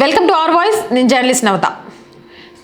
Welcome to our voice నేను journalist Navata.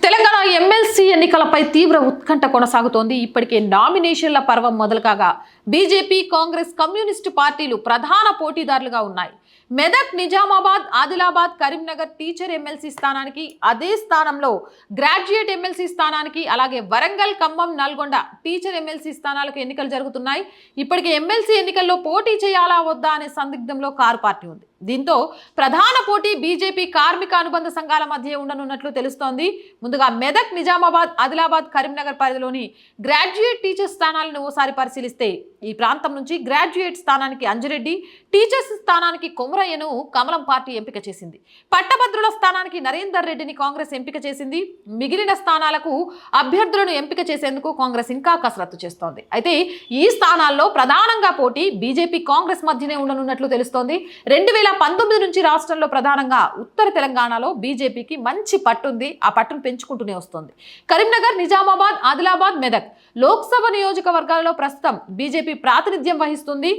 Telangana MLC ఎన్నికలపై తీవ్ర ఉత్కంఠ కొనసాగుతోంది. ఇప్పటికే నామినేషన్ల పర్వం మొదలు కాగా బీజేపీ కాంగ్రెస్ కమ్యూనిస్టు పార్టీలు ప్రధాన పోటీదారులుగా ఉన్నాయి. మెదక్ నిజామాబాద్ ఆదిలాబాద్ కరీంనగర్ టీచర్ ఎమ్మెల్సీ స్థానానికి అదే స్థానంలో గ్రాడ్యుయేట్ ఎమ్మెల్సీ స్థానానికి అలాగే వరంగల్ ఖమ్మం నల్గొండ టీచర్ ఎమ్మెల్సీ స్థానాలకు ఎన్నికలు జరుగుతున్నాయి. ఇప్పటికే ఎమ్మెల్సీ ఎన్నికల్లో పోటీ చేయాలా వద్దా అనే సందిగ్ధంలో కారు పార్టీ ఉంది. దీంతో ప్రధాన పోటీ బీజేపీ కార్మిక అనుబంధ సంఘాల మధ్య ఉండనున్నట్లు తెలుస్తోంది. ముందుగా మెదక్ నిజామాబాద్ ఆదిలాబాద్ కరీంనగర్ పరిధిలోని గ్రాడ్యుయేట్ టీచర్ స్థానాలను ఓసారి పరిశీలిస్తే ఈ ప్రాంతం నుంచి గ్రాడ్యుయేట్ స్థానానికి అంజిరెడ్డి టీచర్స్ స్థానానికి కొమరయ్యను కమలం పార్టీ ఎంపిక చేసింది. పట్టభద్రుల స్థానానికి నరేందర్ రెడ్డిని కాంగ్రెస్ ఎంపిక చేసింది. మిగిలిన స్థానాలకు అభ్యర్థులను ఎంపిక చేసేందుకు కాంగ్రెస్ ఇంకా కసరత్తు చేస్తోంది. అయితే ఈ స్థానాల్లో ప్రధానంగా పోటీ బీజేపీ కాంగ్రెస్ మధ్యనే ఉండనున్నట్లు తెలుస్తోంది. రెండు వేల పంతొమ్మిది నుంచి రాష్ట్రంలో ప్రధానంగా ఉత్తర తెలంగాణలో బీజేపీకి మంచి పట్టుంది. ఆ పట్టును పెంచుకుంటూనే వస్తుంది. కరీంనగర్ నిజామాబాద్ ఆదిలాబాద్ మెదక్ లోక్సభ నియోజకవర్గాలలో ప్రస్తుతం బీజేపీ ప్రాతినిధ్యం వహిస్తుంది.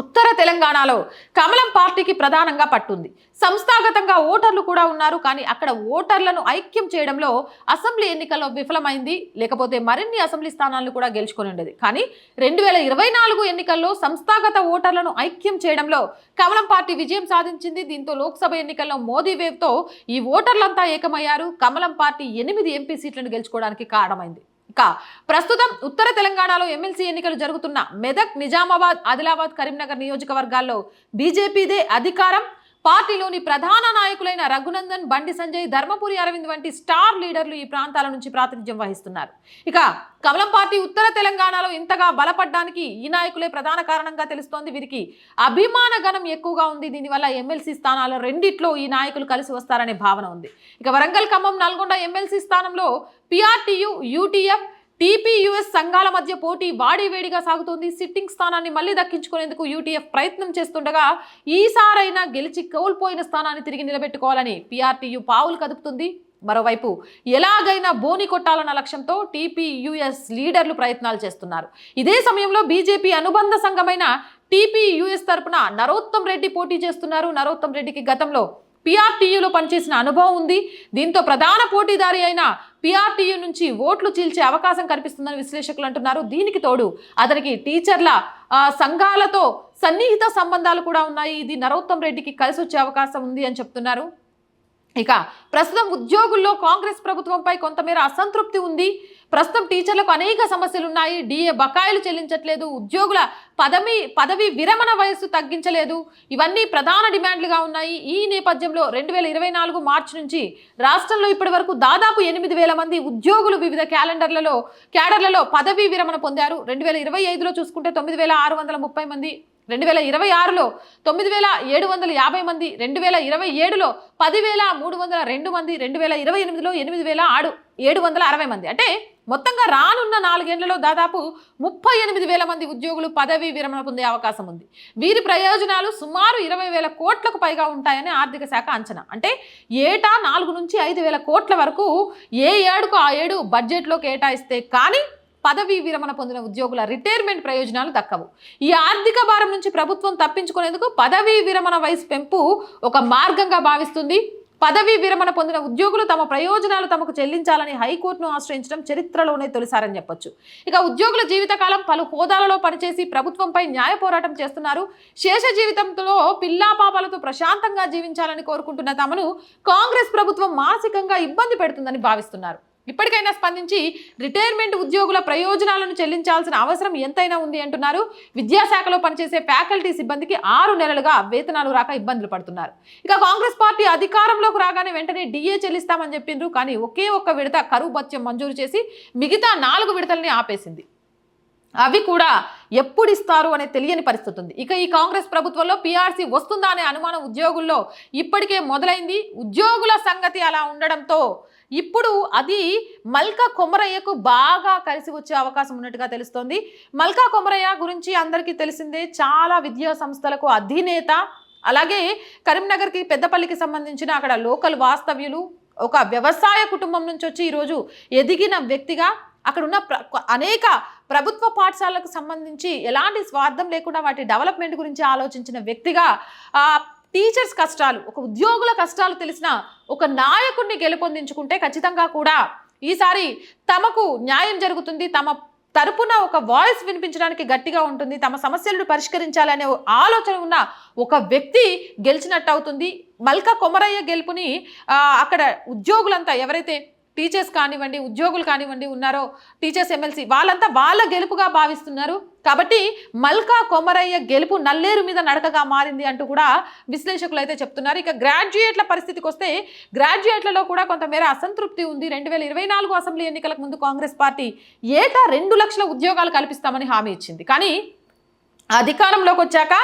ఉత్తర తెలంగాణలో కమలం పార్టీకి ప్రధానంగా పట్టుంది. సంస్థాగతంగా ఓటర్లు కూడా ఉన్నారు. కానీ అక్కడ ఓటర్లను ఐక్యం చేయడంలో అసెంబ్లీ ఎన్నికల్లో విఫలమైంది. లేకపోతే మరిన్ని అసెంబ్లీ స్థానాలను కూడా గెలుచుకొని ఉండేది. కానీ రెండు వేల ఇరవై నాలుగు ఎన్నికల్లో సంస్థాగత ఓటర్లను ఐక్యం చేయడంలో కమలం పార్టీ విజయం సాధించింది. దీంతో లోక్సభ ఎన్నికల్లో మోదీ వేవ్తో ఈ ఓటర్లంతా ఏకమయ్యారు. కమలం పార్టీ ఎనిమిది ఎంపీ సీట్లను గెలుచుకోవడానికి కారణమైంది. కా. ప్రస్తుతం ఉత్తర తెలంగాణలో ఎమ్మెల్సీ ఎన్నికలు జరుగుతున్న మెదక్ నిజామాబాద్ ఆదిలాబాద్ కరీంనగర్ నియోజకవర్గాల్లో బీజేపీదే అధికారం. పార్టీలోని ప్రధాన నాయకులైన రఘునందన్ బండి సంజయ్ ధర్మపురి అరవింద్ వంటి స్టార్ లీడర్లు ఈ ప్రాంతాల నుంచి ప్రాతినిధ్యం వహిస్తున్నారు. ఇక కమలం పార్టీ ఉత్తర తెలంగాణలో ఇంతగా బలపడ్డానికి ఈ నాయకులే ప్రధాన కారణంగా తెలుస్తోంది. వీరికి అభిమాన గణం ఎక్కువగా ఉంది. దీనివల్ల ఎమ్మెల్సీ స్థానాలు రెండిట్లో ఈ నాయకులు కలిసి వస్తారనే భావన ఉంది. ఇక వరంగల్ ఖమ్మం నల్గొండ ఎమ్మెల్సీ స్థానంలో పిఆర్టీయు యూటీఎఫ్ టీపీయూఎస్ సంఘాల మధ్య పోటీ వాడివేడిగా సాగుతోంది. సిట్టింగ్ స్థానాన్ని మళ్ళీ దక్కించుకునేందుకు యూటీఎఫ్ ప్రయత్నం చేస్తుండగా ఈసారైనా గెలిచి కోల్పోయిన స్థానాన్ని తిరిగి నిలబెట్టుకోవాలని పీఆర్టీయూ పావులు కదుపుతుంది. మరోవైపు ఎలాగైనా బోని కొట్టాలన్న లక్ష్యంతో టీపీయూఎస్ లీడర్లు ప్రయత్నాలు చేస్తున్నారు. ఇదే సమయంలో బీజేపీ అనుబంధ సంఘమైన టీపీయూఎస్ తరపున నరోత్తం రెడ్డి పోటీ చేస్తున్నారు. నరోత్తం రెడ్డికి గతంలో పిఆర్టీయూలో పనిచేసిన అనుభవం ఉంది. దీంతో ప్రధాన పోటీదారి అయిన పీఆర్టీయూ నుంచి ఓట్లు చీల్చే అవకాశం కనిపిస్తుందని విశ్లేషకులు అంటున్నారు. దీనికి తోడు అతనికి టీచర్ల సంఘాలతో సన్నిహిత సంబంధాలు కూడా ఉన్నాయి. ఇది నరోత్తం రెడ్డికి కలిసి వచ్చే అవకాశం ఉంది అని చెప్తున్నారు. ఇక ప్రస్తుతం ఉద్యోగుల్లో కాంగ్రెస్ ప్రభుత్వంపై కొంతమేర అసంతృప్తి ఉంది. ప్రస్తుతం టీచర్లకు అనేక సమస్యలు ఉన్నాయి డిఏ బకాయిలు చెల్లించట్లేదు. ఉద్యోగుల పదవి పదవి విరమణ వయస్సు తగ్గించలేదు. ఇవన్నీ ప్రధాన డిమాండ్లుగా ఉన్నాయి. ఈ నేపథ్యంలో రెండు వేల ఇరవై నాలుగు మార్చి నుంచి రాష్ట్రంలో ఇప్పటి వరకు దాదాపు ఎనిమిది వేల మంది ఉద్యోగులు వివిధ క్యాలెండర్లలో క్యాడర్లలో పదవీ విరమణ పొందారు. రెండు వేల ఇరవై ఐదులో చూసుకుంటే తొమ్మిది వేల ఆరు వందల ముప్పై మంది రెండు వేల ఇరవై ఆరులో తొమ్మిది వేల ఏడు వందల యాభై మంది రెండు వేల ఇరవై ఏడులో పదివేల మూడు వందల రెండు మంది రెండు వేల ఇరవై ఎనిమిదిలో ఎనిమిది వేల ఆడు ఏడు వందల అరవై మంది. అంటే మొత్తంగా రానున్న నాలుగేళ్ళలో దాదాపు ముప్పై ఎనిమిది వేల మంది ఉద్యోగులు పదవీ విరమణ పొందే అవకాశం ఉంది. వీరి ప్రయోజనాలు సుమారు ఇరవై వేల కోట్లకు పైగా ఉంటాయని ఆర్థిక శాఖ అంచనా. అంటే ఏటా నాలుగు నుంచి ఐదు వేల కోట్ల వరకు ఏ ఏడుకు ఆ ఏడు బడ్జెట్లో కేటాయిస్తే కానీ పదవీ విరమణ పొందిన ఉద్యోగుల రిటైర్మెంట్ ప్రయోజనాలు దక్కవు. ఈ ఆర్థిక భారం నుంచి ప్రభుత్వం తప్పించుకునేందుకు పదవీ విరమణ వయసు పెంపు ఒక మార్గంగా భావిస్తుంది. పదవీ విరమణ పొందిన ఉద్యోగులు తమ ప్రయోజనాలు తమకు చెల్లించాలని హైకోర్టును ఆశ్రయించడం చరిత్రలోనే తొలిసారని చెప్పొచ్చు. ఇక ఉద్యోగుల జీవితకాలం పలు హోదాలలో పనిచేసి ప్రభుత్వంపై న్యాయ పోరాటం చేస్తున్నారు. శేష జీవితంలో పిల్లా పాపాలతో ప్రశాంతంగా జీవించాలని కోరుకుంటున్న తమను కాంగ్రెస్ ప్రభుత్వం మానసికంగా ఇబ్బంది పెడుతుందని భావిస్తున్నారు. ఇప్పటికైనా స్పందించి రిటైర్మెంట్ ఉద్యోగుల ప్రయోజనాలను చెల్లించాల్సిన అవసరం ఎంతైనా ఉంది అంటున్నారు. విద్యాశాఖలో పనిచేసే ఫ్యాకల్టీ సిబ్బందికి ఆరు నెలలుగా వేతనాలు రాక ఇబ్బందులు పడుతున్నారు. ఇక కాంగ్రెస్ పార్టీ అధికారంలోకి రాగానే వెంటనే డిఏ చెల్లిస్తామని చెప్పిండ్రు. కానీ ఒకే ఒక్క విడత కరువు భత్యం మంజూరు చేసి మిగతా నాలుగు విడతల్ని ఆపేసింది. అవి కూడా ఎప్పుడు ఇస్తారు అనే తెలియని పరిస్థితి ఉంది. ఇక ఈ కాంగ్రెస్ ప్రభుత్వంలో పీఆర్సీ వస్తుందా అనే అనుమానం ఉద్యోగుల్లో ఇప్పటికే మొదలైంది. ఉద్యోగుల సంగతి అలా ఉండడంతో ఇప్పుడు అది మల్కా కొమరయ్యకు బాగా కలిసి వచ్చే అవకాశం ఉన్నట్టుగా తెలుస్తోంది. మల్కా కొమరయ్య గురించి అందరికీ తెలిసిందే చాలా విద్యా సంస్థలకు అధినేత. అలాగే కరీంనగర్కి పెద్దపల్లికి సంబంధించిన అక్కడ లోకల్ వాస్తవ్యులు ఒక వ్యవసాయ కుటుంబం నుంచి వచ్చి ఈరోజు ఎదిగిన వ్యక్తిగా అక్కడ ఉన్న ప్ర అనేక ప్రభుత్వ పాఠశాలకు సంబంధించి ఎలాంటి స్వార్థం లేకుండా వాటి డెవలప్మెంట్ గురించి ఆలోచించిన వ్యక్తిగా టీచర్స్ కష్టాలు ఒక ఉద్యోగుల కష్టాలు తెలిసిన ఒక నాయకుడిని గెలుపొందించుకుంటే ఖచ్చితంగా కూడా ఈసారి తమకు న్యాయం జరుగుతుంది. తమ తరపున ఒక వాయిస్ వినిపించడానికి గట్టిగా ఉంటుంది. తమ సమస్యలను పరిష్కరించాలనే ఆలోచన ఉన్న ఒక వ్యక్తి గెలిచినట్టు అవుతుంది మల్కా కొమరయ్య గెలుపుని అక్కడ ఉద్యోగులంతా ఎవరైతే టీచర్స్ కానివ్వండి ఉద్యోగులు కానివ్వండి ఉన్నారో టీచర్స్ ఎమ్మెల్సీ వాళ్ళంతా వాళ్ళ గెలుపుగా భావిస్తున్నారు. కాబట్టి మల్కా కొమరయ్య గెలుపు నల్లేరు మీద నడకగా మారింది అంటూ కూడా విశ్లేషకులు అయితే చెప్తున్నారు. ఇక గ్రాడ్యుయేట్ల పరిస్థితికి వస్తే గ్రాడ్యుయేట్లలో కూడా కొంతమేర అసంతృప్తి ఉంది. రెండు వేల ఇరవై నాలుగు అసెంబ్లీ ఎన్నికలకు ముందు కాంగ్రెస్ పార్టీ ఏటా రెండు లక్షల ఉద్యోగాలు కల్పిస్తామని హామీ ఇచ్చింది. కానీ అధికారంలోకి వచ్చాక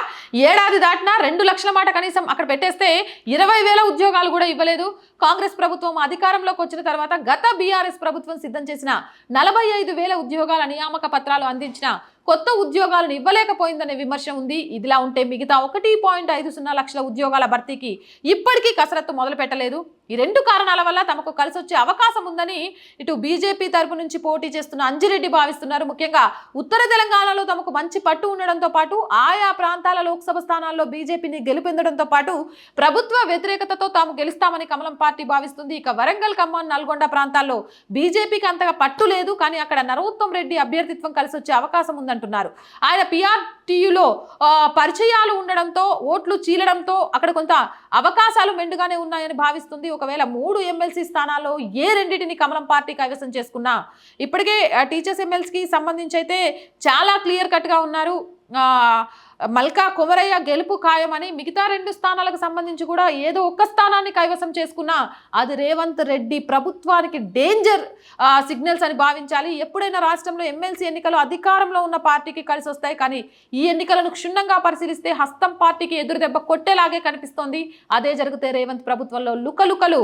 ఏడాది దాటినా రెండు లక్షల మాట కనీసం అక్కడ పెట్టేస్తే ఇరవై వేల ఉద్యోగాలు కూడా ఇవ్వలేదు. కాంగ్రెస్ ప్రభుత్వం అధికారంలోకి వచ్చిన తర్వాత గత బీఆర్ఎస్ ప్రభుత్వం సిద్ధం చేసిన నలభై ఐదు వేల ఉద్యోగాల నియామక పత్రాలు అందించిన కొత్త ఉద్యోగాలను ఇవ్వలేకపోయిందనే విమర్శ ఉంది. ఇదిలా ఉంటే మిగతా ఒకటి పాయింట్ ఐదు సున్నా లక్షల ఉద్యోగాల భర్తీకి ఇప్పటికీ కసరత్తు మొదలు పెట్టలేదు. ఈ రెండు కారణాల వల్ల తమకు కలిసి వచ్చే అవకాశం ఉందని ఇటు బీజేపీ తరపు నుంచి పోటీ చేస్తున్న అంజిరెడ్డి భావిస్తున్నారు. ముఖ్యంగా ఉత్తర తెలంగాణలో తమకు మంచి పట్టు ఉండడంతో పాటు ఆయా ప్రాంతాల లోక్సభ స్థానాల్లో బీజేపీని గెలుపొందడంతో పాటు ప్రభుత్వ వ్యతిరేకతతో తాము గెలుస్తామని కమలం పార్టీ భావిస్తుంది. ఇక వరంగల్ ఖమ్మం నల్గొండ ప్రాంతాల్లో బీజేపీకి అంతగా పట్టు లేదు. కానీ అక్కడ నరోత్తం రెడ్డి అభ్యర్థిత్వం కలిసి వచ్చే అవకాశం అంటున్నారు. ఆయన పిఆర్టీయులో పరిచయాలు ఉండడంతో ఓట్లు చీలడంతో అక్కడ కొంత అవకాశాలు మెండుగానే ఉన్నాయని భావిస్తుంది. ఒకవేళ మూడు ఎమ్మెల్సీ స్థానాల్లో ఏ రెండింటిని కమలం పార్టీ కైవసం చేసుకున్నా? ఇప్పటికే టీచర్స్ ఎమ్మెల్సీకి సంబంధించి అయితే చాలా క్లియర్ కట్గా ఉన్నారు. మల్కా కొమరయ్య గెలుపు ఖాయమని మిగతా రెండు స్థానాలకు సంబంధించి కూడా ఏదో ఒక్క స్థానాన్ని కైవసం చేసుకున్నా అది రేవంత్ రెడ్డి ప్రభుత్వానికి డేంజర్ సిగ్నల్స్ అని భావించాలి. ఎప్పుడైనా రాష్ట్రంలో ఎమ్మెల్సీ ఎన్నికలు అధికారంలో ఉన్న పార్టీకి కలిసి వస్తాయి. కానీ ఈ ఎన్నికలను క్షుణ్ణంగా పరిశీలిస్తే హస్తం పార్టీకి ఎదురు దెబ్బ కొట్టేలాగే కనిపిస్తోంది. అదే జరిగితే రేవంత్ ప్రభుత్వంలో లుకలుకలు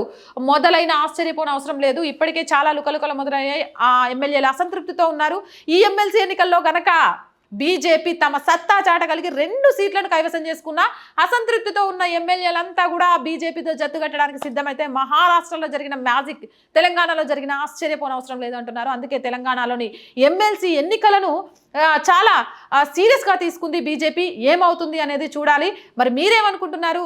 మొదలైన ఆశ్చర్యపోన అవసరం లేదు. ఇప్పటికే చాలా లుకలుకలు మొదలయ్యాయి. ఆ ఎమ్మెల్యేలు అసంతృప్తితో ఉన్నారు. ఈ ఎమ్మెల్సీ ఎన్నికల్లో గనక బీజేపీ తమ సత్తా చాటగలిగి రెండు సీట్లను కైవసం చేసుకున్న అసంతృప్తితో ఉన్న ఎమ్మెల్యేలంతా కూడా బీజేపీతో జత్తుగట్టడానికి సిద్ధమైతే మహారాష్ట్రలో జరిగిన మ్యాజిక్ తెలంగాణలో జరిగిన ఆశ్చర్యపోనవసరం లేదు అంటున్నారు. అందుకే తెలంగాణలోని ఎమ్మెల్సీ ఎన్నికలను చాలా సీరియస్గా తీసుకుంది బీజేపీ. ఏమవుతుంది అనేది చూడాలి. మరి మీరేమనుకుంటున్నారు?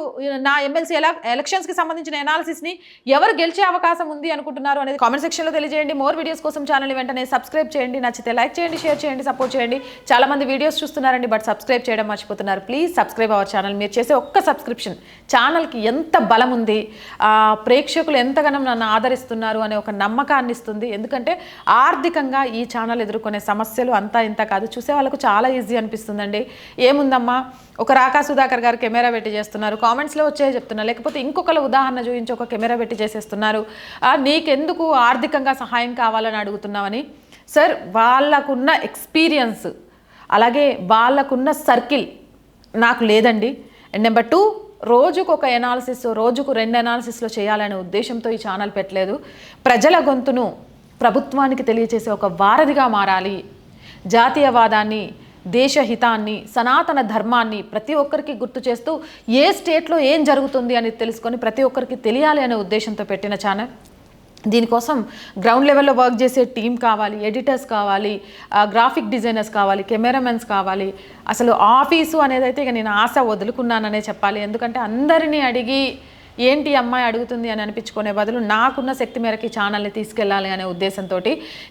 నా ఎమ్మెల్సీ ఎలా ఎలక్షన్స్కి సంబంధించిన ఎనాలిసిస్ని ఎవరు గెలిచే అవకాశం ఉంది అనుకుంటున్నారు అనేది కామెంట్ సెక్షన్లో తెలియజేయండి. మోర్ వీడియోస్ కోసం ఛానల్ వెంటనే సబ్స్క్రైబ్ చేయండి. నచ్చితే లైక్ చేయండి షేర్ చేయండి సపోర్ట్ చేయండి. చాలామంది మంది వీడియోస్ చూస్తున్నారండి బట్ సబ్స్క్రైబ్ చేయడం మర్చిపోతున్నారు. ప్లీజ్ సబ్స్క్రైబ్ అవర్ ఛానల్ మీరు చేసే ఒక్క సబ్స్క్రిప్షన్ ఛానల్కి ఎంత బలం ఉంది ప్రేక్షకులు ఎంతగానో నన్ను ఆదరిస్తున్నారు అనే ఒక నమ్మకాన్ని ఇస్తుంది. ఎందుకంటే ఆర్థికంగా ఈ ఛానల్ ఎదుర్కొనే సమస్యలు అంతా ఇంత కాదు. చూసే వాళ్ళకు చాలా ఈజీ అనిపిస్తుందండి. ఏముందమ్మా? ఒక రాకా సుధాకర్ గారు కెమెరా పెట్టి చేస్తున్నారు. కామెంట్స్లో వచ్చే చెప్తున్నారు లేకపోతే ఇంకొకరు ఉదాహరణ చూపించి ఒక కెమెరా పెట్టి చేసేస్తున్నారు. నీకెందుకు ఆర్థికంగా సహాయం కావాలని అడుగుతున్నామని సార్ వాళ్ళకున్న ఎక్స్పీరియన్స్ అలాగే వాళ్ళకున్న సర్కిల్ నాకు లేదండి. అండ్ నెంబర్ టూ రోజుకు ఒక ఎనాలిసిస్ రోజుకు రెండు ఎనాలిసిస్లో చేయాలనే ఉద్దేశంతో ఈ ఛానల్ పెట్టలేదు. ప్రజల గొంతును ప్రభుత్వానికి తెలియచేసే ఒక వారధిగా మారాలి. జాతీయవాదాన్ని దేశహితాన్ని సనాతన ధర్మాన్ని ప్రతి ఒక్కరికి గుర్తు చేస్తూ ఏ స్టేట్లో ఏం జరుగుతుంది అని తెలుసుకొని ప్రతి ఒక్కరికి తెలియాలి అనే ఉద్దేశంతో పెట్టిన ఛానల్ దీనికోసం గ్రౌండ్ లెవెల్లో వర్క్ చేసే టీం కావాలి ఎడిటర్స్ కావాలి గ్రాఫిక్ డిజైనర్స్ కావాలి కెమెరామెన్స్ కావాలి. అసలు ఆఫీసు అనేది అయితే ఇక నేను ఆశ వదులుకున్నాననే చెప్పాలి. ఎందుకంటే అందరినీ అడిగి ఏంటి అమ్మాయి అడుగుతుంది అని అనిపించుకునే బదులు నాకున్న శక్తి మేరకి ఛానల్ని తీసుకెళ్ళాలి అనే ఉద్దేశంతో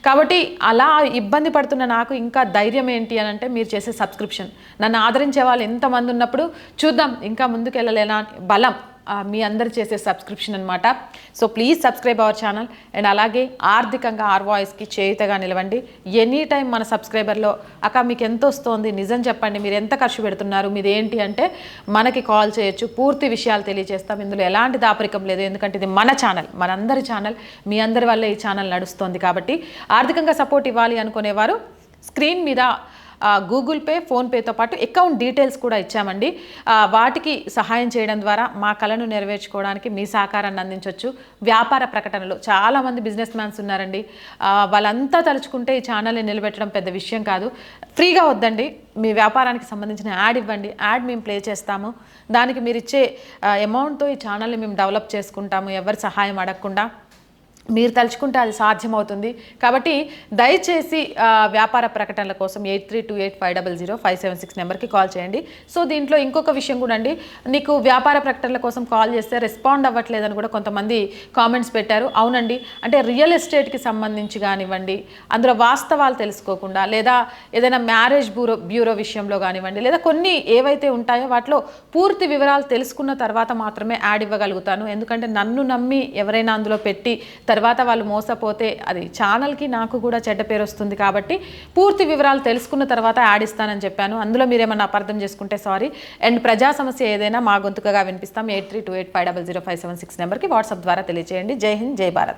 కాబట్టి అలా ఇబ్బంది పడుతున్న నాకు ఇంకా ధైర్యం ఏంటి అని అంటే మీరు చేసే సబ్స్క్రిప్షన్. నన్ను ఆదరించే వాళ్ళు ఎంతమంది ఉన్నప్పుడు చూద్దాం ఇంకా ముందుకు వెళ్ళలేనా బలం. మీ అందరు చేసే సబ్స్క్రిప్షన్ అనమాట so please subscribe our channel. And అలాగే ఆర్థికంగా ఆర్ వాయిస్కి చేయుతగా నిలవండి. ఎనీ టైం మన సబ్స్క్రైబర్లో అక్క మీకు ఎంత వస్తుంది? నిజం చెప్పండి. మీరు ఎంత ఖర్చు పెడుతున్నారు? మీది ఏంటి? అంటే మనకి కాల్ చేయొచ్చు. పూర్తి విషయాలు తెలియజేస్తాం. ఇందులో ఎలాంటి దాపరికం లేదు. ఎందుకంటే ఇది మన ఛానల్ మనందరి ఛానల్ మీ అందరి వల్ల ఈ ఛానల్ నడుస్తుంది కాబట్టి ఆర్థికంగా సపోర్ట్ ఇవ్వాలి అనుకునేవారు. స్క్రీన్ మీద గూగుల్ పే ఫోన్పేతో పాటు అకౌంట్ డీటెయిల్స్ కూడా ఇచ్చామండి. వాటికి సహాయం చేయడం ద్వారా మా కళను నెరవేర్చుకోవడానికి మీ సహకారాన్ని అందించవచ్చు వ్యాపార ప్రకటనలు చాలామంది బిజినెస్ మ్యాన్స్ ఉన్నారండి. వాళ్ళంతా తలుచుకుంటే ఈ ఛానల్ని నిలబెట్టడం పెద్ద విషయం కాదు. ఫ్రీగా వద్దండి. మీ వ్యాపారానికి సంబంధించిన యాడ్ ఇవ్వండి. యాడ్ మేము ప్లే చేస్తాము. దానికి మీరు ఇచ్చే అమౌంట్తో ఈ ఛానల్ని మేము డెవలప్ చేసుకుంటాము. ఎవరి సహాయం అడగకుండా. మీరు తలుచుకుంటే అది సాధ్యమవుతుంది. కాబట్టి దయచేసి వ్యాపార ప్రకటనల కోసం eight three two eight five double zero five seven six నెంబర్కి కాల్ చేయండి. సో దీంట్లో ఇంకొక విషయం కూడా అండి. నీకు వ్యాపార ప్రకటనల కోసం కాల్ చేస్తే రెస్పాండ్ అవ్వట్లేదని కూడా కొంతమంది కామెంట్స్ పెట్టారు. అవునండి. అంటే రియల్ ఎస్టేట్కి సంబంధించి కానివ్వండి అందులో వాస్తవాలు తెలుసుకోకుండా లేదా ఏదైనా మ్యారేజ్ బ్యూరో బ్యూరో విషయంలో కానివ్వండి లేదా కొన్ని ఏవైతే ఉంటాయో వాటిలో పూర్తి వివరాలు తెలుసుకున్న తర్వాత మాత్రమే యాడ్ ఇవ్వగలుగుతాను. ఎందుకంటే నన్ను నమ్మి ఎవరైనా అందులో పెట్టి తర్వాత వాళ్ళు మోసపోతే అది ఛానల్కి నాకు కూడా చెడ్డ పేరు వస్తుంది కాబట్టి పూర్తి వివరాలు తెలుసుకున్న తర్వాత యాడ్ ఇస్తానని చెప్పాను. అందులో మీరు ఏమన్నా అపార్థం చేసుకుంటే సారీ. అండ్ ప్రజా సమస్య ఏదైనా మా గొంతుకగా వినిపిస్తాం. Eight three two eight five double zero five seven six నెంబర్కి వాట్సాప్ ద్వారా తెలియజేయండి జై హింద్ జై భారత్.